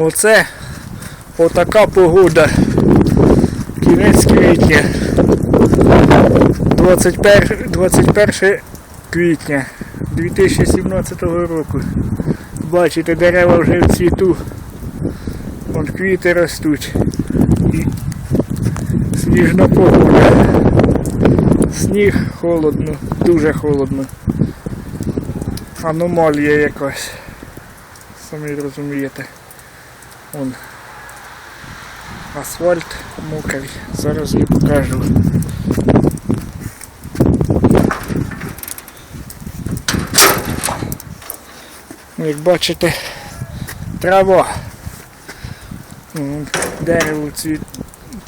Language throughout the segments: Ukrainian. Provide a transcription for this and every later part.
Оце отака погода. Кінець квітня. 21, 21 квітня 2017 року. Бачите, дерева вже в цвіту. Вон квіти ростуть. І сніжна погода. Сніг холодно, дуже холодно. Аномалія якась. Самі розумієте. Вон. Асфальт мокрий. Зараз я покажу. Ну, Як бачите, трава. Дерево цвіт,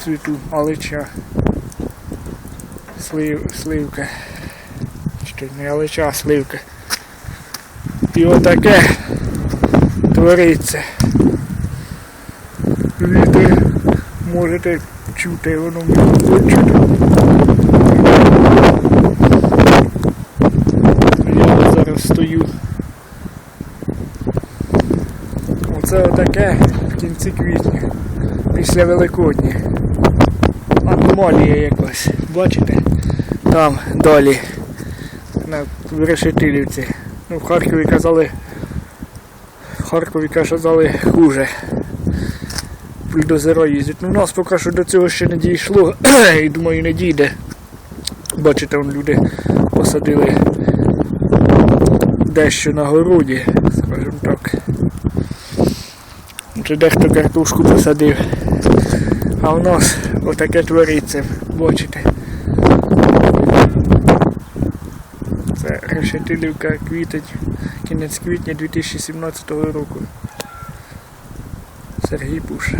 цвіту, алича. Слив, сливка. Чи не алича, а сливка. І отаке твориться. Вітер можете чути, воно мені чути. Я зараз стою. Оце отаке в кінці квітня, після Великодня. Аномалія якась. Бачите? Там далі. На Решетилівці. Ну, в Харкові казали. В Харкові казали хуже. Бульдозера їздять. Ну, у нас поки що до цього ще не дійшло. І думаю, не дійде. Бачите, вон люди посадили дещо на городі, скажімо так. Чи дехто картошку посадив. А в нас отаке твориться, бачите. Це решетилівка квітень, кінець квітня 2017 року. Сергій Пуш.